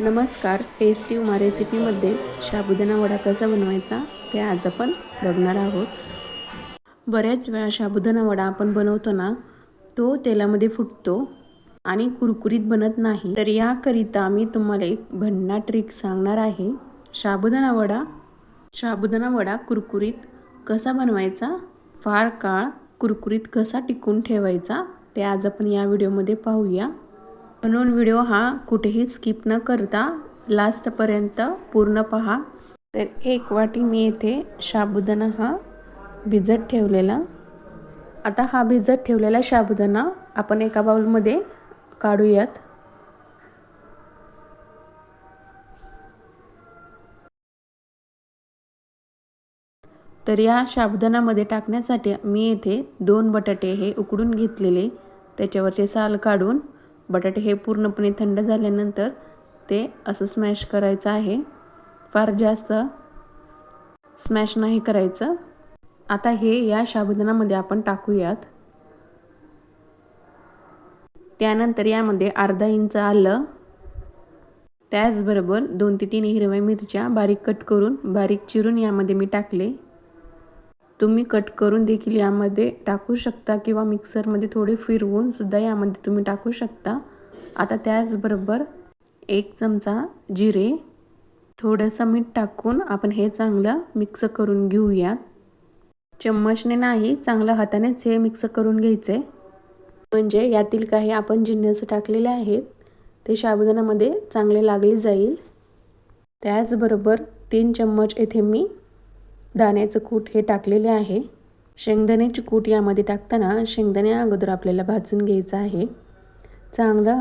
नमस्कार टेस्टी उमा रेसिपीमध्ये साबुदाणा वडा कसा बनवायचा ते आज आपण बघणार आहोत. बऱ्याच वेळा साबुदाणा वडा आपण बनवतो ना तो तेलामध्ये फुटतो आणि कुरकुरीत बनत नाही. तर याकरिता मी तुम्हाला एक भन्ना ट्रिक सांगणार आहे. साबुदाणा वडा साबुदाणा वडा कुरकुरीत कसा बनवायचा फार काळ कुरकुरीत कसा टिकून ठेवायचा ते आज आपण या व्हिडिओमध्ये पाहूया. म्हणून व्हिडिओ हा कुठेही स्किप न करता लास्टपर्यंत पूर्ण पहा. तर एक वाटी मी येथे साबुदाणा हा भिजत ठेवलेला. आता हा भिजत ठेवलेला साबुदाणा आपण एका बाउलमध्ये काढूयात. तर या साबुदाणामध्ये टाकण्यासाठी मी येथे दोन बटाटे हे उकडून घेतलेले. त्याच्यावरचे साल काढून बटाटे हे पूर्णपणे थंड झाल्यानंतर ते असं स्मॅश करायचं आहे. फार जास्त स्मॅश नाही करायचं. आता हे या साबुदाणामध्ये आपण टाकूयात. त्यानंतर यामध्ये अर्धा इंच आलं. त्याचबरोबर दोन ते तीन हिरव्या मिरच्या बारीक कट करून बारीक चिरून यामध्ये मी टाकले. तुम्ही कट करून देखील यामध्ये टाकू शकता किंवा मिक्सरमध्ये थोडे फिरवून सुद्धा यामध्ये तुम्ही टाकू शकता. आता त्याचबरोबर एक चमचा जिरे थोडंसं मीठ टाकून आपण हे चांगलं मिक्स करून घेऊयात. चम्मचने नाही चांगलं हातानेच हे मिक्स करून घ्यायचे. म्हणजे यातील काही आपण जिन्नस टाकलेले आहेत ते साबुदाण्यामध्ये चांगले लागले जाईल. त्याचबरोबर तीन चम्मच येथे मी दाण्याचं कूट हे टाकलेले आहे. शेंगदाण्याची कूट यामध्ये टाकताना शेंगदाण्या अगोदर आपल्याला भाजून घ्यायचं आहे. चांगला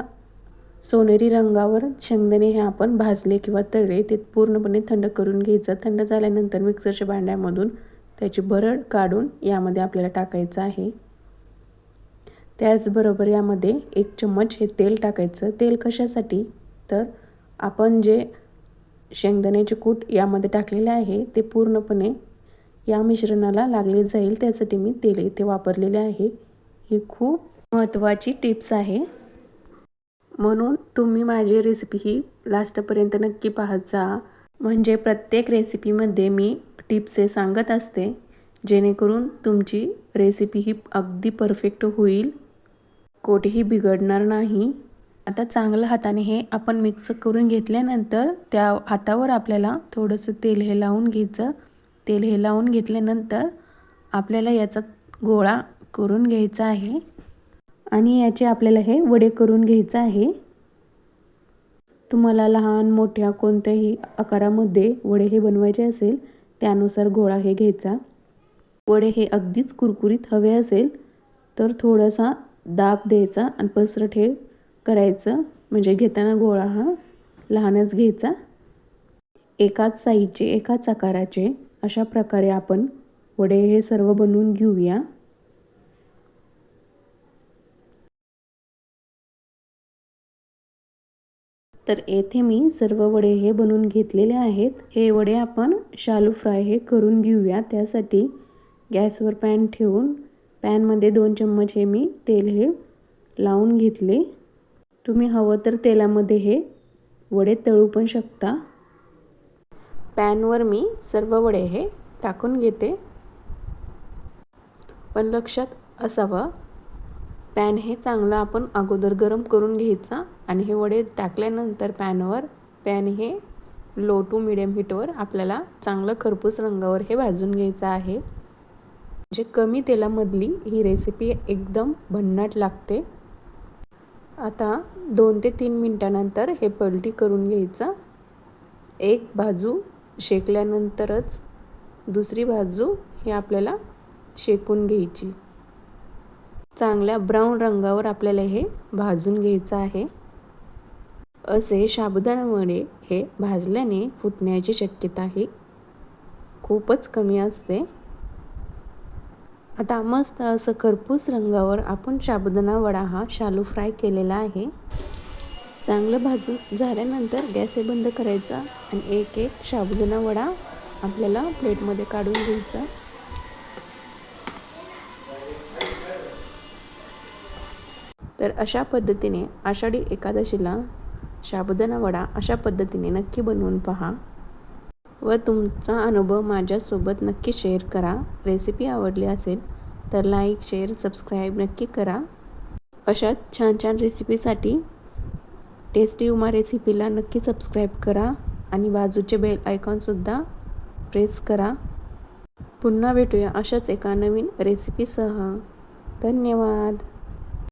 सोनेरी रंगावर शेंगदाणे हे आपण भाजले किंवा तळले ते पूर्णपणे थंड करून घ्यायचं. थंड झाल्यानंतर मिक्सरच्या भांड्यामधून त्याची भरड काढून यामध्ये आपल्याला टाकायचं आहे. त्याचबरोबर यामध्ये एक चम्मच हे तेल टाकायचं. तेल कशासाठी? तर आपण जे शेंगदाण्याचे कूट यामध्ये टाकलेले आहे ते पूर्णपणे या मिश्रणाला लागले जाईल त्यासाठी मी तेल इथे वापरलेले आहे. ही खूप महत्त्वाची टिप्स आहे. म्हणून तुम्ही माझी रेसिपी ही लास्टपर्यंत नक्की पाहत जा. म्हणजे प्रत्येक रेसिपीमध्ये मी टिप्स हे सांगत असते जेणेकरून तुमची रेसिपी ही अगदी परफेक्ट होईल. कोठेही बिघडणार नाही. आता चांगलं हाताने हे आपण मिक्स करून घेतल्यानंतर त्या हातावर आपल्याला थोडंसं तेल हे लावून घ्यायचं. तेल हे लावून घेतल्यानंतर आपल्याला याचा गोळा करून घ्यायचा आहे. आणि याचे आपल्याला हे वडे करून घ्यायचं आहे. तुम्हाला लहान मोठ्या कोणत्याही आकारामध्ये वडे हे बनवायचे असेल त्यानुसार गोळा हे घ्यायचा. वडे हे अगदीच कुरकुरीत हवे असेल तर थोडासा दाब द्यायचा आणि पसरट हे करायचं. म्हणजे घेताना गोळा हा लहानच घ्यायचा. एकाच साईजचे एकाच आकाराचे. अशा प्रकारे आपण वडे हे सर्व बनवून घेऊया. तर येथे मी सर्व वडे हे बनवून घेतलेले आहेत. हे वडे आपण शालू फ्राय हे करून घेऊया. त्यासाठी गॅसवर पॅन ठेवून पॅनमध्ये दोन चम्मच हे मी तेल हे लावून घेतले. तुम्ही हवं तर तेलामध्ये हे वडे तळू पण शकता. पॅनवर मी सर्व वडे हे टाकून घेते. पण लक्षात असावं पॅन हे चांगलं आपण अगोदर गरम करून घ्यायचा आणि हे वडे टाकल्यानंतर पॅनवर पॅन हे लो टू मिडियम हीटवर आपल्याला चांगलं खरपूस रंगावर हे भाजून घ्यायचं आहे. म्हणजे कमी तेलामधली ही रेसिपी एकदम भन्नाट लागते. आता दोन ते तीन मिनटानंतर हे पलटी करून घ्यायचं. एक बाजू शेकल्यानंतरच दुसरी बाजू हे आपल्याला शेकून घ्यायची. चांगल्या ब्राऊन रंगावर आपल्याला हे भाजून घ्यायचं आहे. असे साबुदाणामुळे हे भाजल्याने फुटण्याची शक्यता ही खूपच कमी असते. आता मस्त असं खरपूस रंगावर आपण साबुदाणा वडा हा शालू फ्राय केलेला आहे. चांगलं भाजून झाल्यानंतर गॅस हे बंद करायचा आणि एक एक साबुदाणा वडा आपल्याला प्लेटमध्ये काढून घ्यायचा. तर अशा पद्धतीने आषाढी एकादशीला साबुदाणा वडा अशा पद्धतीने नक्की बनवून पहा व तुमचा अनुभव माझ्यासोबत नक्की शेअर करा. रेसिपी आवडली असेल तर लाईक शेअर सबस्क्राईब नक्की करा. अशा छान छान रेसिपीसाठी टेस्टी उमा रेसिपीला नक्की सबस्क्राईब करा आणि बाजूचे बेल आयकॉनसुद्धा प्रेस करा. पुन्हा भेटूया अशाच एका नवीन रेसिपीसह धन्यवाद.